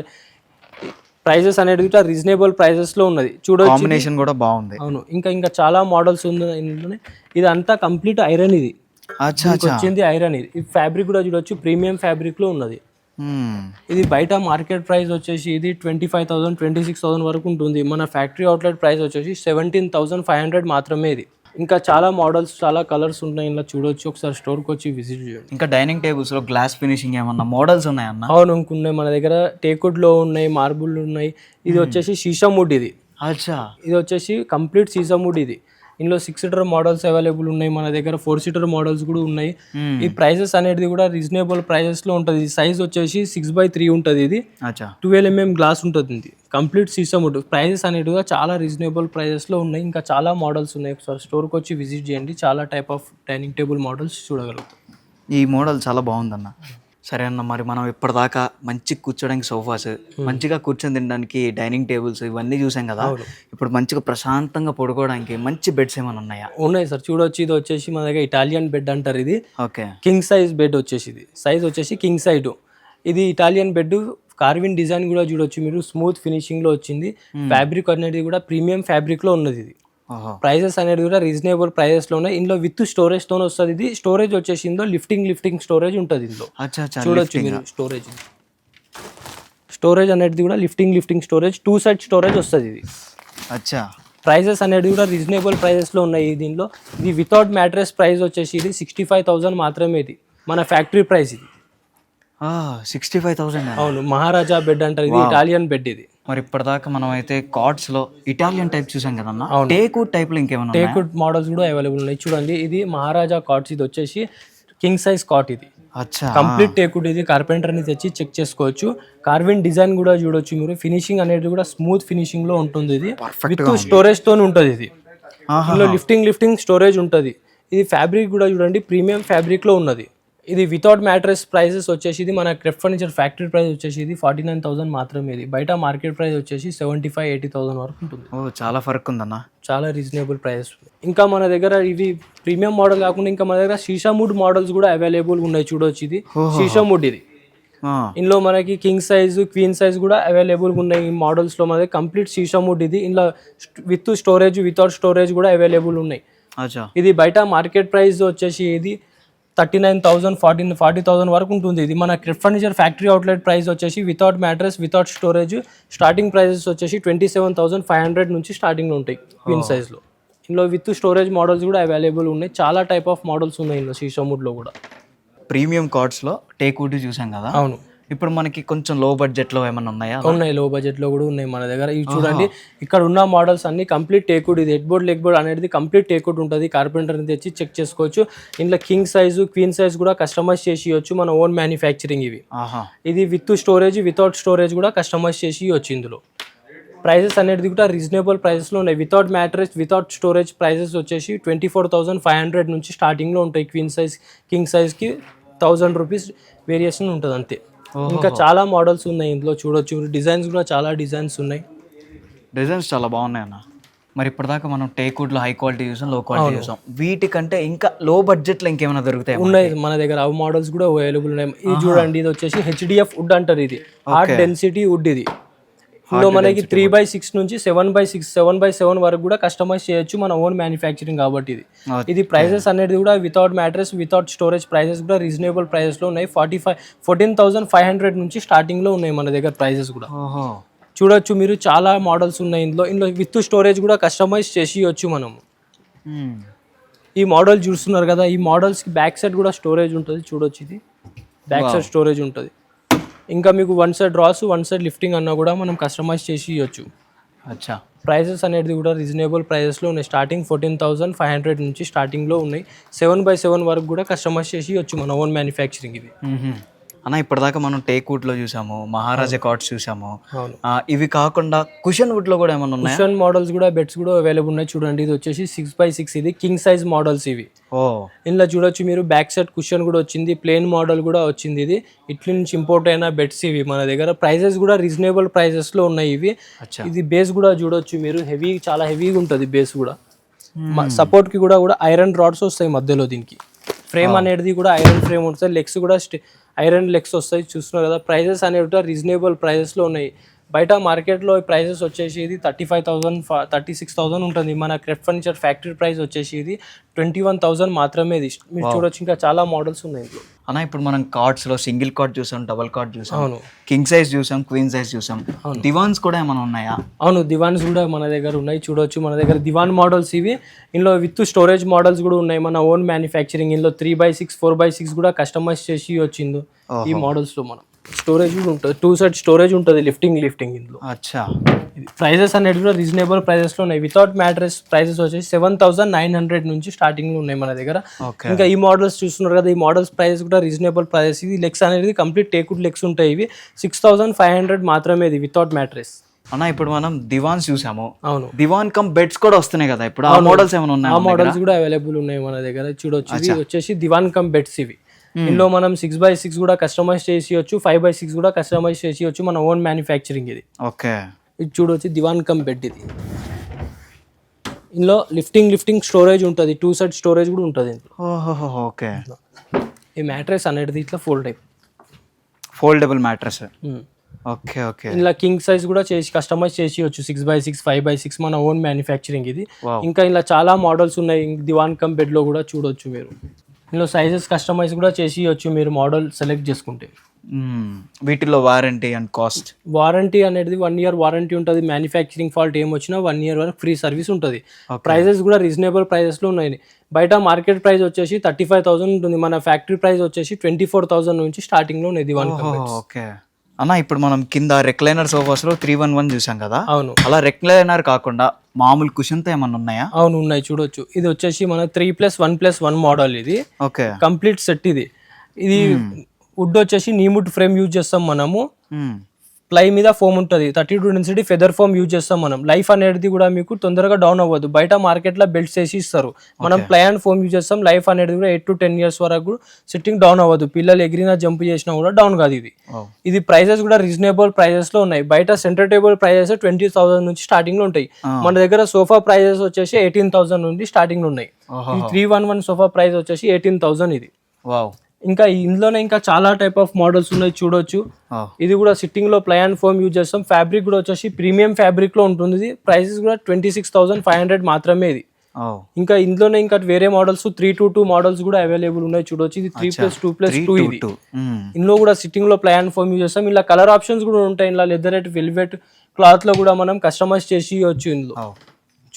ప్రైజెస్ అనేది కూడా రీజనబుల్ ప్రైజెస్లో ఉన్నది. చూడొచ్చు కాంబినేషన్ కూడా బాగుంది. అవును ఇంకా ఇంకా చాలా మోడల్స్ ఉంది ఇది అంతా కంప్లీట్ ఐరన్ ఇది. వచ్చింది ఐరన్ ఇది. ఈ ఫ్యాబ్రిక్ కూడా చూడొచ్చు ప్రీమియం ఫ్యాబ్రిక్లో ఉన్నది. ఇది బయట మార్కెట్ ప్రైస్ వచ్చేసి ఇది twenty five thousand twenty six thousand వరకు ఉంటుంది. మన ఫ్యాక్టరీ అవుట్లెట్ ప్రైస్ వచ్చేసి సెవెంటీన్ థౌసండ్ ఫైవ్ హండ్రెడ్ మాత్రమే ఇది. ఇంకా చాలా మోడల్స్ చాలా కలర్స్ ఉన్నాయి. ఇలా చూడొచ్చు. ఒకసారి స్టోర్కి వచ్చి విజిట్ చేయండి. ఇంకా డైనింగ్ టేబుల్స్లో గ్లాస్ ఫినిషింగ్ ఏమన్నా మోడల్స్ ఉన్నాయన్న అవును ఇంకున్నాయి మన దగ్గర టేకుడ్లో ఉన్నాయి మార్బుల్ ఉన్నాయి. ఇది వచ్చేసి వుడ్ ఇది. అచ్చా. ఇది వచ్చేసి కంప్లీట్ వుడ్ ఇది. ఇందులో సిక్స్ సీటర్ మోడల్స్ అవైలబుల్ ఉన్నాయి. మన దగ్గర ఫోర్ సీటర్ మోడల్స్ కూడా ఉన్నాయి. మ్మ్. ఈ ప్రైసెస్ అనేది కూడా రీజనబుల్ ప్రైసెస్లో ఉంటుంది. సైజ్ వచ్చేసి సిక్స్ బై త్రీ ఉంటుంది ఇది. ట్వెల్వ్ ఎంఎం గ్లాస్ ఉంటుంది ఇది. కంప్లీట్ సీసమ్ వుడ్ ప్రైజెస్ కూడా చాలా రీజనబుల్ ప్రైజెస్లో ఉన్నాయి. ఇంకా చాలా మోడల్స్ ఉన్నాయి. ఒకసారి స్టోర్కి వచ్చి విజిట్ చేయండి. చాలా type of dining table models చూడగలుగుతాం. ఈ మోడల్ చాలా బాగుందన్న. సరే అన్న మరి మనం ఇప్పటిదాకా మంచి కూర్చోడానికి సోఫాస్ మంచిగా కూర్చొని తినడానికి డైనింగ్ టేబుల్స్ ఇవన్నీ చూసాం కదా ఇప్పుడు మంచిగా ప్రశాంతంగా పడుకోవడానికి మంచి బెడ్స్ ఏమైనా ఉన్నాయా? ఉన్నాయి సార్ చూడొచ్చు ఇది వచ్చేసి మన దగ్గర ఇటాలియన్ బెడ్ అంటారు ఇది. ఓకే. కింగ్ సైజ్ బెడ్ వచ్చేసి ఇది సైజ్ వచ్చేసి కింగ్ సైడ్. ఇది ఇటాలియన్ బెడ్ కార్విన్ డిజైన్ కూడా చూడొచ్చు మీరు. స్మూత్ ఫినిషింగ్లో వచ్చింది ఫ్యాబ్రిక్ అనేది కూడా ప్రీమియం ఫ్యాబ్రిక్లో ఉన్నది ఇది. ప్రైజెస్ అనేది కూడా రీజనబుల్ ప్రైజెస్లో ఉన్నాయి ఇందులో విత్ స్టోరేజ్ తోనే వస్తుంది. ఇది స్టోరేజ్ వచ్చేసి ఇందులో లిఫ్టింగ్ లిఫ్టింగ్ స్టోరేజ్ ఉంటుంది ఇందులో. చూడొచ్చు మీరు స్టోరేజ్ స్టోరేజ్ అనేది కూడా lifting lifting storage two side storage వస్తుంది ఇది. అచ్చా. ప్రైజెస్ అనేది కూడా రీజనబుల్ ప్రైజెస్లో ఉన్నాయి దీనిలో. ఇది వితౌట్ మ్యాట్రెస్ ప్రైస్ వచ్చేసి ఇది సిక్స్టీ ఫైవ్ థౌసండ్ మాత్రమే ఇది. మన ఫ్యాక్టరీ ప్రైస్ ఇది. సిక్స్టీ ఫైవ్ థౌసండ్ అవును మహారాజా బెడ్ అంటారు ఇది ఇటాలియన్ బెడ్ ఇది. మరి ఇప్పటిదాకా మనం అయితే కార్డ్స్లో ఇటాలియన్ టైప్ చూసాం కదన్న? టేకు టైప్లో ఉన్నాయా? టేకుడ్ మోడల్స్ కూడా అవైలబుల్ ఉన్నాయి. చూడండి ఇది మహారాజా కాట్స్ ఇది వచ్చేసి కింగ్ సైజ్ కాట్ ఇది. కంప్లీట్ టేకుడ్ ఇది. కార్పెంటర్ని తెచ్చి చెక్ చేసుకోవచ్చు. కార్విన్ డిజైన్ కూడా చూడొచ్చు మీరు. ఫినిషింగ్ అనేది కూడా స్మూత్ ఫినిషింగ్లో ఉంటుంది ఇది. విత్ స్టోరేజ్తో ఉంటుంది ఇది. ఇందులో లిఫ్టింగ్ లిఫ్టింగ్ స్టోరేజ్ ఉంటుంది. ఇది ఫ్యాబ్రిక్ కూడా చూడండి ప్రీమియం ఫ్యాబ్రిక్లో ఉన్నది. ఇది వితౌట్ మ్యాట్రెస్ ప్రైసెస్ వచ్చేసి ఇది మన క్రెఫ్ ఫర్నిచర్ ఫ్యాక్టరీ ప్రైస్ వచ్చేసి ఇది ఫార్టీ నైన్ థౌసండ్ మాత్రమే ఇది. బయట మార్కెట్ ప్రైస్ వచ్చేసి సెవెంటీ ఫైవ్ ఎయిటీ థౌసండ్ వరకు ఉంటుంది. ఓ చాలా ఫరక్ ఉందన్న చాలా రీజనబుల్ ప్రైస్ ఇంకా మన దగ్గర ఇవి ప్రీమియం మోడల్ కాకుండా ఇంకా మన దగ్గర షీషాముడ్ మోడల్స్ కూడా అవైలబుల్ ఉన్నాయి చూడొచ్చు ఇది. షీషాముడ్ ఇది. ఇందులో మనకి కింగ్ సైజ్ క్వీన్ సైజ్ కూడా అవైలబుల్ ఉన్నాయి ఈ మోడల్స్లో. మనకి కంప్లీట్ షీషాముడ్ ఇది. ఇందులో విత్ స్టోరేజ్ వితౌట్ స్టోరేజ్ కూడా అవైలబుల్ ఉన్నాయి. ఇది బయట మార్కెట్ ప్రైస్ వచ్చేసి ఇది thirty nine thousand forty forty thousand వరకు ఉంటుంది. ఇది మన ఫర్నిచర్ ఫ్యాక్టరీ అవుట్లెట్ ప్రైస్ వచ్చేసి without mattress without storage starting prices వచ్చేసి twenty seven thousand five hundred నుంచి స్టార్టింగ్ ఉంటాయి క్వీన్ సైజ్లో. ఇందులో విత్ స్టోరేజ్ మోడల్స్ కూడా అవైలబుల్ ఉన్నాయి. చాలా టైప్ ఆఫ్ మోడల్స్ ఉన్నాయి ఇందులో షీషాముడ్లో కూడా. ప్రీమియం కార్డ్స్లో టేక్ వుడ్ చూసాం కదా? అవును. ఇప్పుడు మనకి కొంచెం లో బడ్జెట్లో ఏమైనా ఉన్నాయా? ఉన్నాయి లో బడ్జెట్లో కూడా ఉన్నాయి మన దగ్గర. ఇవి చూడండి ఇక్కడ ఉన్న మోడల్స్ అన్ని కంప్లీట్ టేకుడ్ ఇది హెడ్ బోర్డ్ లెగ్ బోర్డ్ అనేది కంప్లీట్ టేకుడ్ ఉంటుంది. కార్పెంటర్ తెచ్చి చెక్ చేసుకోవచ్చు. ఇంట్లో కింగ్ సైజు క్వీన్ సైజ్ కూడా కస్టమైజ్ చేసి ఇవ్వచ్చు మన ఓన్ మ్యానుఫ్యాక్చరింగ్ ఇవి. ఇది విత్ స్టోరేజ్ వితౌట్ స్టోరేజ్ కూడా కస్టమైజ్ చేసి ఇవ్వచ్చు ఇందులో. ప్రైజెస్ అనేది కూడా రీజనబుల్ ప్రైజెస్లో ఉన్నాయి. Without mattress without storage prices వచ్చేసి twenty four thousand five hundred నుంచి స్టార్టింగ్లో ఉంటాయి. క్వీన్ సైజ్ కింగ్ సైజ్కి థౌజండ్ రూపీస్ వేరియేషన్ ఉంటుంది అంతే. ఇంకా చాలా మోడల్స్ ఉన్నాయి ఇందులో చూడొచ్చు. డిజైన్స్ కూడా చాలా డిజైన్స్ ఉన్నాయి. డిజైన్స్ చాలా బాగున్నాయి అన్న. మరి ఇప్పటిదాకా మనం టేక్వుడ్లో హై క్వాలిటీ చూసాం లో క్వాలిటీ చూసాం వీటికంటే ఇంకా లో బడ్జెట్లో ఇంకేమైనా దొరుకుతాయి ఉన్నాయి. మన దగ్గర అవి మోడల్స్ కూడా అవైలబుల్ ఉన్నాయి. ఇది చూడండి ఇది వచ్చేసి హెచ్డిఎఫ్ వుడ్ అంటారు ఇది. హార్డ్ డెన్సిటీ వుడ్ ఇది. ఇందులో మనకి త్రీ బై సిక్స్ నుంచి seven by six seven by seven వరకు కూడా కస్టమైజ్ చేయొచ్చు మన ఓన్ మ్యానుఫ్యాక్చరింగ్ కాబట్టి ఇది. ఇది ప్రైజెస్ అనేది కూడా without mattress without storage prices కూడా రీజనబుల్ ప్రైజెస్లో ఉన్నాయి. Forty five fourteen thousand five hundred నుంచి స్టార్టింగ్లో ఉన్నాయి మన దగ్గర ప్రైజెస్ కూడా. చూడొచ్చు మీరు చాలా మోడల్స్ ఉన్నాయి ఇందులో. ఇందులో విత్ స్టోరేజ్ కూడా కస్టమైజ్ చేసి ఇవ్వచ్చు మనం మ్మ్. ఈ మోడల్ చూస్తున్నారు కదా ఈ మోడల్స్కి బ్యాక్ సైడ్ కూడా స్టోరేజ్ ఉంటుంది. చూడొచ్చు ఇది. బ్యాక్ సైడ్ స్టోరేజ్ ఉంటుంది. ఇంకా మీకు one side drawers one side lifting అన్నా కూడా మనం కస్టమైజ్ చేసి ఇవ్వచ్చు అచ్చా. ప్రైసెస్ అనేది కూడా రీజనబుల్ ప్రైజెస్లో ఉన్నాయి. Starting fourteen thousand five hundred నుంచి స్టార్టింగ్లో ఉన్నాయి. సెవెన్ బై సెవెన్ వరకు కూడా కస్టమైజ్ చేసి ఇవ్వచ్చు మన ఓన్ మ్యానుఫ్యాక్చరింగ్ మ్మ్హ. అన్న ఇప్పటిదాకా మనం టేక్వుడ్లో చూసాము మహారాజా కార్డ్స్ చూసాము. ఇవి కాకుండా కుషన్ వుడ్లో కూడా ఏమైనా ఉన్నాయా? కుషన్ మోడల్స్ కూడా బెడ్స్ కూడా అవైలబుల్ ఉన్నాయి. చూడండి ఇది వచ్చేసి సిక్స్ బై సిక్స్ ఇది. కింగ్ సైజ్ మోడల్స్ ఇవి. ఓ. ఇందులో చూడొచ్చు మీరు బ్యాక్ సైడ్ కుషన్ కూడా వచ్చింది ప్లేన్ మోడల్ కూడా వచ్చింది ఇది. ఇట్ల నుంచి ఇంపోర్ట్ అయిన బెడ్స్ ఇవి మన దగ్గర. ప్రైజెస్ కూడా రీజనబుల్ ప్రైజెస్లో ఉన్నాయి ఇవి. ఇది బేస్ కూడా చూడొచ్చు మీరు. హెవీ చాలా హెవీగా ఉంటుంది బేస్ కూడా. సపోర్ట్కి కూడా కూడా ఐరన్ రాడ్స్ వస్తాయి మధ్యలో దీనికి. ఫ్రేమ్ అనేది కూడా ఐరన్ ఫ్రేమ్ ఉంటుంది. లెగ్స్ కూడా ఐరన్ లెగ్స్ వస్తాయి చూస్తున్నారు కదా. ప్రైజెస్ అనేవి రీజనబుల్ ప్రైజెస్లో ఉన్నాయి. బయట మార్కెట్లో ప్రైజెస్ వచ్చేసి ఇది thirty five thousand thirty six thousand ఉంటుంది. మన క్రెఫ్ ఫర్నిచర్ ఫ్యాక్టరీ ప్రైస్ వచ్చేసి ఇది ట్వంటీ వన్ థౌసండ్ మాత్రమే ఇది. మీరు చూడొచ్చు ఇంకా చాలా మోడల్స్ ఉన్నాయి ఇందులో. అన్న ఇప్పుడు మనం కార్డ్స్లో సింగిల్ కార్డ్ చూసాం డబుల్ కార్డ్ చూసాం అవును. కింగ్ సైజ్ చూసాం క్వీన్ సైజ్ చూసాం. దివాన్స్ కూడా ఏమైనా ఉన్నాయా? అవును దివాన్స్ కూడా మన దగ్గర ఉన్నాయి. చూడొచ్చు మన దగ్గర దివాన్ మోడల్స్ ఇవి. ఇందులో విత్ స్టోరేజ్ మోడల్స్ కూడా ఉన్నాయి. మన ఓన్ మ్యానుఫ్యాక్చరింగ్ ఇందులో three by six four by six కూడా కస్టమైజ్ చేసి వచ్చింది ఈ మోడల్స్లో మనం. స్టోరేజ్ కూడా ఉంటుంది. టూ సైడ్ స్టోరేజ్ ఉంటుంది లిఫ్టింగ్ లిఫ్టింగ్ ఇందులో. అచ్చా. ప్రైజెస్ అనేది కూడా రీజనబుల్ ప్రైజెస్లో ఉన్నాయి. వితౌట్ మ్యాట్రెస్ ప్రైజెస్ వచ్చేసి సెవెన్ థౌసండ్ నైన్ హండ్రెడ్ నుంచి స్టార్టింగ్లో ఉన్నాయి మన దగ్గర. ఇంకా ఈ మోడల్స్ చూస్తున్నారు కదా ఈ మోడల్స్ ప్రైస్ కూడా రీజనబుల్ ప్రైస్ ఇది లెగ్స్ అనేది కంప్లీట్ టేకుడ్ లెగ్స్ ఉంటాయి ఇవి. సిక్స్ థౌసండ్ ఫైవ్ హండ్రెడ్ మాత్రమే ఇది వితౌట్ మ్యాట్రెస్ అన్న ఇప్పుడు మనం దివాన్స్ చూసాము. అవును. దివాన్ కమ్ బెడ్స్ కూడా వస్తున్నాయి కదా ఇప్పుడు ఆ మోడల్స్ ఏమైనా ఆ ఉన్నాయా మోడల్స్ కూడా అవైలబుల్ ఉన్నాయి మన దగ్గర. చూడొచ్చు. వచ్చేసి దివాన్ కమ్ బెడ్స్ ఇవి. ఇందులో మనం సిక్స్ బై సిక్స్ కూడా కస్టమైజ్ చేసి ఫైవ్ బై సిక్స్ కూడా కస్టమైజ్ చేసి మన ఓన్ మ్యానుఫ్యాక్చరింగ్ ఇది. ఓకే. ఇది చూడొచ్చు దివాన్ కమ్ బెడ్ ఇది. ఇందులో లిఫ్టింగ్ లిఫ్టింగ్ స్టోరేజ్ ఉంటుంది టూ సైడ్ స్టోరేజ్ కూడా ఉంటుంది ఓకే. ఈ మ్యాట్రెస్ అనేది ఇట్లా fold type foldable mattress okay okay. ఇలా కింగ్ సైజ్ కూడా చేసి కస్టమైజ్ చేసి వచ్చు six by six five by six మన ఓన్ మ్యానుఫ్యాక్చరింగ్ ఇది. ఇంకా ఇలా చాలా మోడల్స్ ఉన్నాయి దివాన్ కమ్ బెడ్లో కూడా చూడొచ్చు మీరు. ఇందులో సైజెస్ కస్టమైజ్ కూడా చేసి ఇవ్వచ్చు మీరు మోడల్ సెలెక్ట్ చేసుకుంటే. మ్మ్. వీటిలో వారంటీ అండ్ కాస్ట్ వారంటీ అనేది వన్ ఇయర్ వారంటీ ఉంటుంది. మ్యానుఫ్యాక్చరింగ్ ఫాల్ట్ ఏం వచ్చినా వన్ ఇయర్ వరకు ఫ్రీ సర్వీస్ ఉంటుంది. ప్రైజెస్ కూడా రీజనబుల్ ప్రైజెస్లో ఉన్నాయి. బయట మార్కెట్ ప్రైస్ వచ్చేసి థర్టీ ఫైవ్ థౌసండ్ ఉంటుంది మన ఫ్యాక్టరీ ప్రైస్ వచ్చేసి ట్వంటీ ఫోర్ థౌసండ్ నుంచి స్టార్టింగ్లో కమ్ బెడ్స్ ఓకే. అన్న ఇప్పుడు మనం కింద రెక్లైనర్ సోఫాస్లో త్రీ వన్ వన్ చూసాం కదా? అవును. అలా రెక్లైనర్ కాకుండా మామూలు కుషన్తో ఏమన్నా ఉన్నాయా? అవును ఉన్నాయి. చూడొచ్చు. ఇది వచ్చేసి మన three plus one plus one model ఇది. ఓకే. కంప్లీట్ సెట్ ఇది. ఇది వుడ్ వచ్చేసి నీముడ్ ఫ్రేమ్ యూజ్ చేస్తాం మనము. మ్మ్. ప్లై మీద ఫోమ్ ఉంటుంది. Thirty two density feather foam use చేస్తాం మనం. లైఫ్ అనేది కూడా మీకు తొందరగా డౌన్ అవ్వదు. బయట మార్కెట్లో బెల్ట్స్ వేసి ఇస్తారు. మనం ప్లై అండ్ ఫోమ్ యూజ్ చేస్తాం. లైఫ్ అనేది కూడా ఎయిట్ టు టెన్ ఇయర్స్ వరకు సిట్టింగ్ డౌన్ అవ్వదు. పిల్లలు ఎగిరినా జంప్ చేసినా కూడా డౌన్ కాదు ఇది. ఇది ప్రైజెస్ కూడా రీజనబుల్ ప్రైజెస్లో ఉన్నాయి. బయట center table prices twenty thousand నుంచి స్టార్టింగ్లో ఉంటాయి మన దగ్గర సోఫా ప్రైజెస్ వచ్చేసి ఎయిటీన్ థౌసండ్ నుండి స్టార్టింగ్లో ఉన్నాయి three one one sofa price వచ్చేసి ఎయిటీన్ థౌసండ్ ఇది. వావ్. ఇంకా ఇందులోనే ఇంకా చాలా టైప్ ఆఫ్ మోడల్స్ ఉన్నాయి చూడొచ్చు. ఇది కూడా సిట్టింగ్లో ప్లై అండ్ ఫోమ్ యూజ్ చేస్తాం. ఫ్యాబ్రిక్ కూడా వచ్చేసి ప్రీమియం ఫ్యాబ్రిక్లో ఉంటుంది. ఇది ప్రైసెస్ కూడా twenty six thousand five hundred మాత్రమే ఇది. ఇంకా ఇందులోనే ఇంకా వేరే models three two two models కూడా అవైలబుల్ ఉన్నాయి చూడొచ్చు. ఇది three plus two plus two ఇది. ఇందులో కూడా సిట్టింగ్లో ప్లై అండ్ ఫోమ్ యూజ్ చేస్తాం. ఇలా కలర్ ఆప్షన్స్ కూడా ఉంటాయి. ఇలా లెదర్ వెల్వెట్ క్లాత్లో కూడా మనం కస్టమైజ్ చేసి ఇవ్వచ్చు ఇందులో.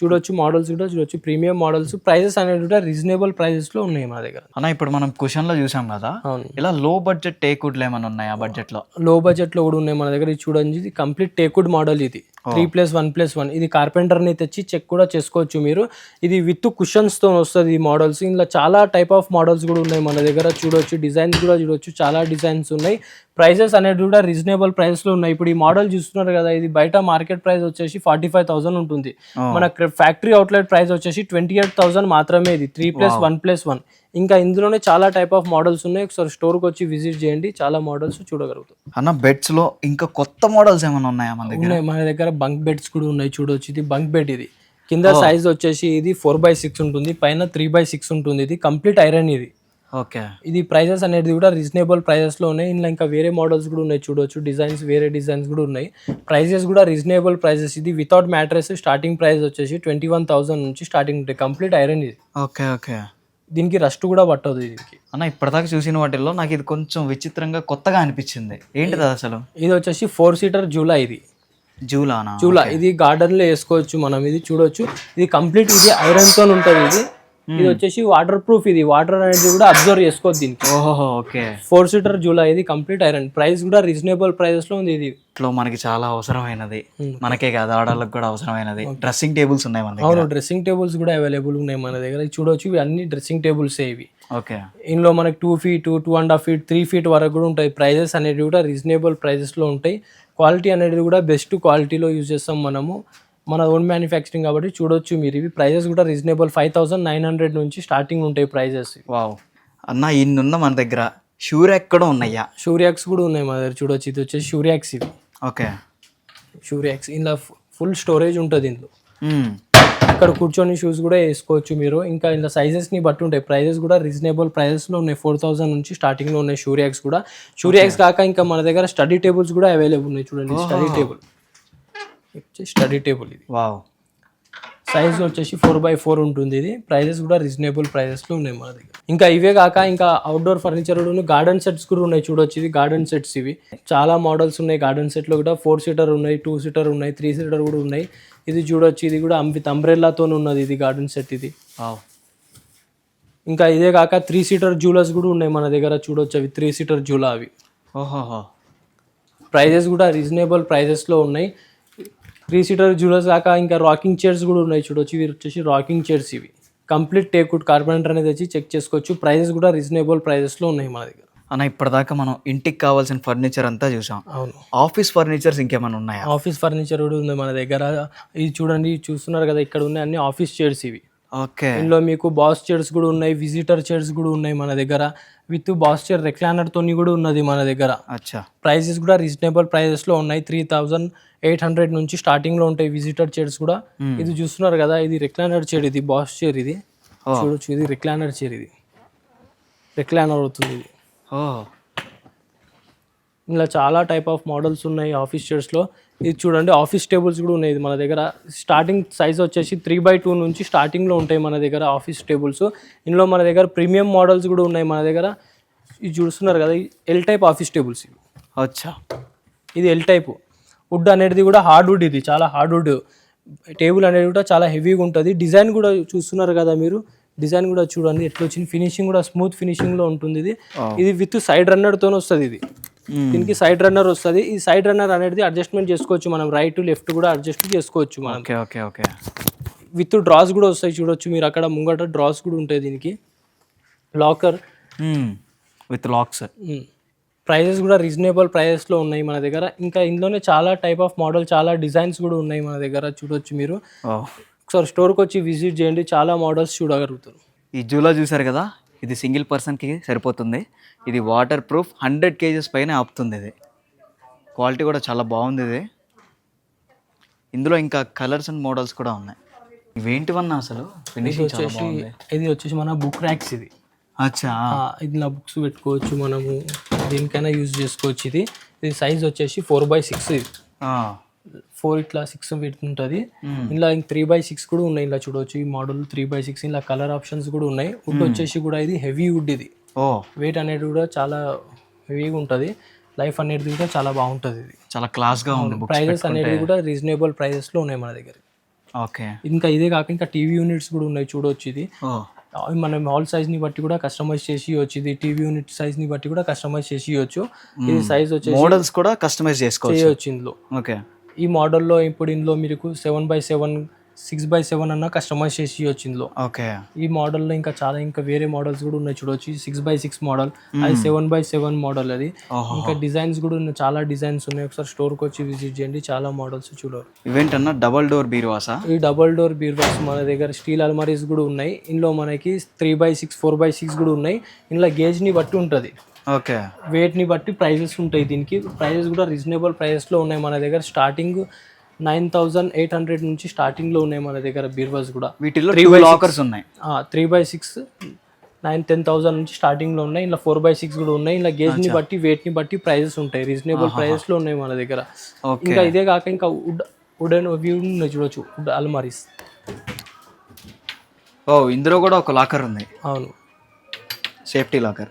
చూడొచ్చు మోడల్స్ కూడా చూడొచ్చు ప్రీమియం మోడల్స్ ప్రైజెస్ అనేది కూడా రీజనబుల్ ప్రైజెస్లో ఉన్నాయి మా దగ్గర. అన్న ఇప్పుడు మనం కుషన్లో చూసాం కదా ఇలా లో బడ్జెట్ టేకుడ్లు ఏమైనా ఉన్నాయా బడ్జెట్లో? లో బడ్జెట్లో కూడా ఉన్నాయి మన దగ్గర. ఇది చూడండి ఇది కంప్లీట్ టేకుడ్ మోడల్ ఇది. Three plus one plus one. ఇది కార్పెంటర్ని తెచ్చి చెక్ కూడా చేసుకోవచ్చు మీరు. ఇది విత్ కుషన్స్తో వస్తుంది ఈ మోడల్స్. ఇందులో చాలా టైప్ ఆఫ్ మోడల్స్ కూడా ఉన్నాయి మన దగ్గర. చూడొచ్చు డిజైన్స్ కూడా చూడొచ్చు. చాలా డిజైన్స్ ఉన్నాయి. ప్రైసెస్ అనేది కూడా రీజనబుల్ ప్రైస్లో ఉన్నాయి. ఇప్పుడు ఈ మోడల్ చూస్తున్నారు కదా ఇది బయట మార్కెట్ ప్రైస్ వచ్చేసి ఫార్టీ ఫైవ్ థౌసండ్ ఉంటుంది. మన ఫ్యాక్టరీ అవుట్లెట్ ప్రైస్ వచ్చేసి ట్వంటీ ఎయిట్ థౌసండ్ మాత్రమే ఇది. Three plus one plus one. ఇంకా ఇందులోనే చాలా టైప్ ఆఫ్ మోడల్స్ ఉన్నాయి. ఒకసారి స్టోర్కి వచ్చి విజిట్ చేయండి. చాలా మోడల్స్ చూడగలుగుతాం. అన్న బెడ్స్లో ఇంకా కొత్త మోడల్స్ ఏమైనా ఉన్నాయా మన దగ్గర? ఉన్నాయి. మన దగ్గర బంక్ బెడ్స్ కూడా ఉన్నాయి చూడొచ్చు. ఇది బంక్ బెడ్ ఇది. కింద సైజ్ వచ్చేసి ఇది ఫోర్ బై సిక్స్ ఉంటుంది. పైన త్రీ బై సిక్స్ ఉంటుంది. ఇది కంప్లీట్ ఐరన్ ఇది. ఓకే. ఇది ప్రైజెస్ అనేది కూడా రీజనబుల్ ప్రైజెస్లో ఉన్నాయి. ఇందులో ఇంకా వేరే మోడల్స్ కూడా ఉన్నాయి చూడొచ్చు. డిజైన్స్ వేరే డిజైన్స్ కూడా ఉన్నాయి. ప్రైజెస్ కూడా రీజనబుల్ ప్రైజెస్ ఇది వితౌట్ మ్యాట్రెస్ స్టార్టింగ్ ప్రైస్ వచ్చేసి ట్వంటీ వన్ థౌసండ్ నుంచి స్టార్టింగ్ ఉంటాయి కంప్లీట్ ఐరన్ ఇది. Okay okay. దీనికి రస్ట్ కూడా పట్టదు దీనికి. అన్న ఇప్పటిదాకా చూసిన వాటిల్లో నాకు ఇది కొంచెం విచిత్రంగా కొత్తగా అనిపించింది. ఏంటిది అసలు? ఇది వచ్చేసి ఫోర్ సీటర్ జూలా ఇది. జూలానా? చూలా ఇది గార్డెన్లో వేసుకోవచ్చు మనం ఇది చూడొచ్చు. ఇది కంప్లీట్ ఇది ఐరన్తో ఉంటుంది ఇది. ఇది వచ్చేసి వాటర్ ప్రూఫ్ ఇది. వాటర్ అనేది కూడా అబ్జర్వ్ చేసుకోవచ్చు దీనికి. ఓహో ఓకే. ఫోర్ సీటర్ జూలా ఇది కంప్లీట్ ఐరన్ ప్రైస్ కూడా రీజనబుల్ ప్రైసెస్లో ఉంది ఇది. ఇంట్లో మనకి చాలా అవసరమైనది. మనకే కాదు ఆడవాళ్ళకి కూడా అవసరమైనది. డ్రెస్సింగ్ టేబుల్స్ ఉన్నాయి మన అవును డ్రెస్సింగ్ టేబుల్స్ కూడా అవైలబుల్ ఉన్నాయి మన దగ్గర. చూడొచ్చు ఇవి అన్ని డ్రెస్సింగ్ టేబుల్స్ ఇవి. ఓకే. ఇందులో మనకి two feet two and half feet three feet వరకు కూడా ఉంటాయి. ప్రైజెస్ అనేవి కూడా రీజనబుల్ ప్రైజెస్లో ఉంటాయి. క్వాలిటీ అనేది కూడా బెస్ట్ క్వాలిటీలో యూజ్ చేస్తాం మనము. మన ఓన్ మ్యానుఫ్యాక్చరింగ్ కాబట్టి చూడొచ్చు మీరు. ఇవి ప్రైజెస్ కూడా reasonable five thousand nine hundred నుంచి స్టార్టింగ్ ఉంటాయి ప్రైజెస్ వావ్ అన్న ఇన్ని ఉందా మన దగ్గర షూర్ ఎక్కడ ఉన్నాయా? షూరియాక్స్ కూడా ఉన్నాయి మన దగ్గర. చూడొచ్చు. ఇది వచ్చేసి షూరియాక్స్ ఇది. ఓకే. షూరియాక్స్ ఇందులో ఫుల్ స్టోరేజ్ ఉంటుంది ఇందులో. ఇక్కడ కూర్చొని షూస్ కూడా వేసుకోవచ్చు మీరు. ఇంకా ఇలా సైజెస్ని బట్టి ఉంటాయి. ప్రైజెస్ కూడా రీజనబుల్ ప్రైజెస్లో ఉన్నాయి. ఫోర్ థౌసండ్ నుంచి స్టార్టింగ్లో ఉన్నాయి షూరియాక్స్ కూడా. షూరియాక్స్ కాక ఇంకా మన దగ్గర స్టడీ టేబుల్స్ కూడా అవైలబుల్ ఉన్నాయి. చూడండి. స్టడీ టేబుల్ స్టడీ టేబుల్ ఇది. వావ్. సైజ్ వచ్చేసి ఫోర్ బై ఫోర్ ఉంటుంది ఇది. ప్రైజెస్ కూడా రీజనబుల్ ప్రైజెస్లో ఉన్నాయి మన దగ్గర. ఇంకా ఇవే కాక ఇంకా అవుట్డోర్ ఫర్నిచర్ గార్డెన్ సెట్స్ కూడా ఉన్నాయి చూడొచ్చు ఇది గార్డెన్ సెట్స్ ఇవి. చాలా మోడల్స్ ఉన్నాయి గార్డెన్ సెట్లో కూడా. ఫోర్ సీటర్ ఉన్నాయి టూ సీటర్ ఉన్నాయి త్రీ సీటర్ కూడా ఉన్నాయి. ఇది చూడొచ్చు. ఇది కూడా విత్ అంబ్రెల్లాతో ఉన్నది ఇది గార్డెన్ సెట్ ఇది. వావ్. ఇంకా ఇదే కాక త్రీ సీటర్ జూలర్స్ కూడా ఉన్నాయి మన దగ్గర చూడొచ్చు అవి. త్రీ సీటర్ జూలా అవి. ఓహోహో. ప్రైజెస్ కూడా రీజనబుల్ ప్రైజెస్లో ఉన్నాయి. త్రీ సీటర్ జూలర్స్ కాక ఇంకా రాకింగ్ చైర్స్ కూడా ఉన్నాయి చూడొచ్చు ఇవి వచ్చేసి రాకింగ్ చైర్స్ ఇవి. కంప్లీట్ టేకుడ్ కార్పెంటర్ అనేది వచ్చి చెక్ చేసుకోవచ్చు. ప్రైజెస్ కూడా రీజనబుల్ ప్రైజెస్లో ఉన్నాయి మన దగ్గర. అన్న ఇప్పటిదాకా మనం ఇంటికి కావాల్సిన ఫర్నిచర్ అంతా చూసాం. అవును. ఆఫీస్ ఫర్నిచర్స్ ఇంకేమైనా ఉన్నాయా? ఆఫీస్ ఫర్నిచర్ కూడా ఉంది మన దగ్గర. ఇది చూడండి చూస్తున్నారు కదా ఇక్కడ ఉన్నాయి అన్ని ఆఫీస్ చైర్స్ ఇవి. ఓకే. ఇందులో మీకు బాస్ చైర్స్ కూడా ఉన్నాయి విజిటర్ చైర్స్ కూడా ఉన్నాయి మన దగ్గర. విత్ బాస్ చైర్ రెక్లానర్ తోని కూడా ఉన్నది మన దగ్గర. అచ్చా. ప్రైజెస్ కూడా రీజనబుల్ ప్రైజెస్లో ఉన్నాయి. త్రీ థౌజండ్ ఎయిట్ హండ్రెడ్ నుంచి స్టార్టింగ్లో ఉంటాయి విజిటర్ చైర్స్ కూడా. ఇది చూస్తున్నారు కదా ఇది రెక్లానర్ చైర్ ఇది బాస్ చైర్ ఇది. చూడొచ్చు ఇది రెక్లానర్ చైర్ ఇది. రెక్లానర్ అవుతుంది ఇది. ఇలా చాలా టైప్ ఆఫ్ మోడల్స్ ఉన్నాయి ఆఫీస్ చైర్స్లో ఇది చూడండి ఆఫీస్ టేబుల్స్ కూడా ఉన్నాయి. మన దగ్గర స్టార్టింగ్ సైజ్ వచ్చేసి త్రీ బై టూ నుంచి స్టార్టింగ్లో ఉంటాయి మన దగ్గర ఆఫీస్ టేబుల్స్ ఇందులో మన దగ్గర ప్రీమియం మోడల్స్ కూడా ఉన్నాయి మన దగ్గర. ఇది చూస్తున్నారు కదా ఎల్ టైప్ ఆఫీస్ టేబుల్స్ ఇవి. అచ్చా. ఇది ఎల్ టైప్ వుడ్ అనేది కూడా హార్డ్ వుడ్ ఇది చాలా హార్డ్ వుడ్ టేబుల్ అనేది కూడా చాలా హెవీగా ఉంటుంది. డిజైన్ కూడా చూస్తున్నారు కదా మీరు. డిజైన్ కూడా చూడండి ఎట్లా వచ్చింది. ఫినిషింగ్ కూడా స్మూత్ ఫినిషింగ్లో ఉంటుంది ఇది. ఇది విత్ సైడ్ రన్నర్ తోనే వస్తుంది ఇది. దీనికి సైడ్ రన్నర్ వస్తుంది. ఈ సైడ్ రన్నర్ అనేది అడ్జస్ట్మెంట్ చేసుకోవచ్చు మనం. రైట్ లెఫ్ట్ కూడా అడ్జస్ట్ చేసుకోవచ్చు మనం. Okay okay okay with drawers కూడా వస్తాయి చూడొచ్చు. మీరు అక్కడ ముంగట డ్రాస్ కూడా ఉంటాయి దీనికి. లాకర్ విత్ లాక్స్ ప్రైజెస్ కూడా రీజనబుల్ ప్రైజెస్లో ఉన్నాయి మన దగ్గర. ఇంకా ఇందులోనే చాలా టైప్ ఆఫ్ మోడల్ చాలా డిజైన్స్ కూడా ఉన్నాయి మన దగ్గర. చూడొచ్చు మీరు. ఒకసారి స్టోర్కి వచ్చి విజిట్ చేయండి. చాలా మోడల్స్ చూడగలుగుతారు. ఈ జూలా చూసారు కదా? ఇది సింగిల్ పర్సన్కి సరిపోతుంది. ఇది వాటర్ ప్రూఫ్ హండ్రెడ్ కేజెస్ పైన ఆపుతుంది ఇది. క్వాలిటీ కూడా చాలా బాగుంది ఇది. ఇందులో ఇంకా కలర్స్ అండ్ మోడల్స్ కూడా ఉన్నాయి. ఇవేంటివన్నా అసలు? ఫినిషింగ్ చాలా వచ్చేసి బాగుంది. ఇది వచ్చేసి మన బుక్ ర్యాక్స్ ఇది. అచ్చా. ఇది నా బుక్స్ పెట్టుకోవచ్చు మనము. దీనికైనా యూజ్ చేసుకోవచ్చు ఇది. ఇది సైజ్ వచ్చేసి ఫోర్ బై సిక్స్ ఇది. ఫోర్ ఇట్లా సిక్స్ ఉంటుంది ఇలా త్రీ బై సిక్స్ కూడా ఉన్నాయి ఇలా చూడవచ్చు ఈ మోడల్ త్రీ బై సిక్స్ ఇలా కలర్ ఆప్షన్స్ కూడా ఉన్నాయి. వుడ్ వచ్చేసి కూడా ఇది హెవీ వుడ్ ఇది. వెయిట్ అనేది కూడా చాలా హెవీగా ఉంటుంది. లైఫ్ అనేది కూడా చాలా బాగుంటుంది ఇది. చాలా క్లాస్గా ఉంది బుక్ ప్రైజెస్ అనేది కూడా రీజనబుల్ ప్రైజెస్లో ఉన్నాయి మన దగ్గర. ఓకే. ఇంకా ఇదే కాక ఇంకా టీవీ యూనిట్స్ కూడా ఉన్నాయి చూడొచ్చు ఇది. మనం హాల్ సైజ్ని బట్టి కూడా కస్టమైజ్ చేసి ఇవ్వచ్చు. ఇది టీవీ యూనిట్ సైజ్ని బట్టి కూడా కస్టమైజ్ చేసి ఇవ్వచ్చు. ఇది సైజ్ వచ్చేసి మోడల్స్ కూడా కస్టమైజ్ చేసుకోవచ్చు. ఇందులో. ఓకే. ఈ మోడల్లో ఇప్పుడు ఇందులో మీకు seven by seven six by seven అన్న కస్టమైజ్ చేసి ఇవ్వచ్చు ఇందులో. ఓకే. ఈ మోడల్లో ఇంకా చాలా ఇంకా వేరే మోడల్స్ కూడా ఉన్నాయి చూడొచ్చు. సిక్స్ బై సిక్స్ మోడల్ అది సెవెన్ బై సెవెన్ మోడల్ అది. ఇంకా డిజైన్స్ కూడా ఉన్నాయి చాలా డిజైన్స్ ఉన్నాయి. ఒకసారి స్టోర్కి వచ్చి విజిట్ చేయండి చాలా మోడల్స్ చూడరు. ఇవేంటన్నా? డబల్ డోర్ బీరువాసా? ఈ డబల్ డోర్ బీర్బాక్స్ మన దగ్గర స్టీల్ అల్మారీస్ కూడా ఉన్నాయి. ఇందులో మనకి three by six four by six కూడా ఉన్నాయి. ఇందులో గేజ్ని బట్టి ఉంటుంది. ఓకే. వెయిట్ని బట్టి ప్రైజెస్ ఉంటాయి దీనికి. ప్రైజెస్ కూడా రీజనబుల్ ప్రైజెస్లో ఉన్నాయి మన దగ్గర. Starting nine thousand eight hundred నుంచి స్టార్టింగ్లో ఉన్నాయి మన దగ్గర బీర్బాస్ కూడా. వీటిల్లో టూ లాకర్స్ ఉన్నాయి. Three by six nine ten thousand నుంచి స్టార్టింగ్లో ఉన్నాయి. ఇలా ఫోర్ బై సిక్స్ కూడా ఉన్నాయి. ఇలా గేజ్ని బట్టి వెయిట్ని బట్టి ప్రైజెస్ ఉంటాయి. రీజనబుల్ ప్రైజెస్లో ఉన్నాయి మన దగ్గర. ఇంకా ఇదే కాక ఇంకా వుడ్ వుడెన్ వ్యూ ఉన్నాయి చూడొచ్చు. వుడ్ అల్మారీస్. ఓ ఇందులో కూడా ఒక లాకర్ ఉంది. అవును. సేఫ్టీ లాకర్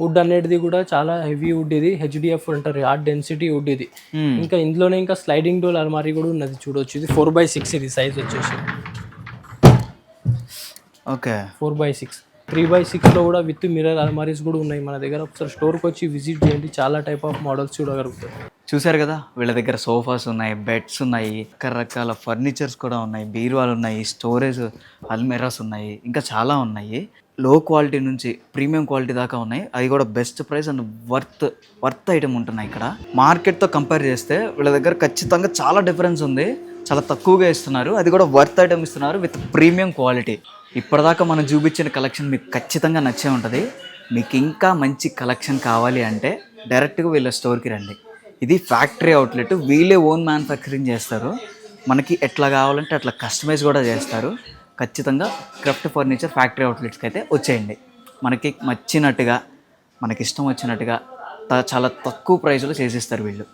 వుడ్ అనేది కూడా చాలా హెవీ వుడ్ ఇది. హెచ్డిఎఫ్ అంటారు. హార్డ్ డెన్సిటీ వుడ్ ఇది. ఇంకా ఇందులోనే ఇంకా స్లైడింగ్ డోర్ అల్మారీ కూడా ఉన్నది చూడొచ్చు. ఇది ఫోర్ బై సిక్స్ ఇది సైజ్ వచ్చేసి. Okay. Four by six. Three by సిక్స్లో కూడా విత్ మిర్రర్ అల్మారీస్ కూడా ఉన్నాయి మన దగ్గర. ఒకసారి స్టోర్కి వచ్చి విజిట్ చేయండి. చాలా టైప్ ఆఫ్ మోడల్స్ చూడగలుగుతారు. చూసారు కదా? వీళ్ళ దగ్గర సోఫాస్ ఉన్నాయి బెడ్స్ ఉన్నాయి రకరకాల ఫర్నిచర్స్ కూడా ఉన్నాయి బీరువాలు ఉన్నాయి స్టోరేజ్ అల్మెరాస్ ఉన్నాయి ఇంకా చాలా ఉన్నాయి. లో క్వాలిటీ నుంచి ప్రీమియం క్వాలిటీ దాకా ఉన్నాయి. అది కూడా best price and worth worth item ఉంటున్నాయి ఇక్కడ. మార్కెట్తో కంపేర్ చేస్తే వీళ్ళ దగ్గర ఖచ్చితంగా చాలా డిఫరెన్స్ ఉంది. చాలా తక్కువగా ఇస్తున్నారు. అది కూడా వర్త్ ఐటమ్ ఇస్తున్నారు విత్ ప్రీమియం క్వాలిటీ ఇప్పటిదాకా మనం చూపించిన కలెక్షన్ మీకు ఖచ్చితంగా నచ్చే ఉంటుంది. మీకు ఇంకా మంచి కలెక్షన్ కావాలి అంటే డైరెక్ట్గా వీళ్ళ స్టోర్కి రండి. ఇది ఫ్యాక్టరీ అవుట్లెట్ వీళ్ళే ఓన్ మ్యానుఫ్యాక్చరింగ్ చేస్తారు. మనకి ఎట్లా కావాలంటే అట్లా కస్టమైజ్ కూడా చేస్తారు. ఖచ్చితంగా క్రాఫ్ట్ ఫర్నిచర్ ఫ్యాక్టరీ అవుట్లెట్స్కి అయితే వచ్చేయండి. మనకి నచ్చినట్టుగా మనకి ఇష్టం వచ్చినట్టుగా చాలా తక్కువ ప్రైస్లో చేసిస్తారు వీళ్ళు.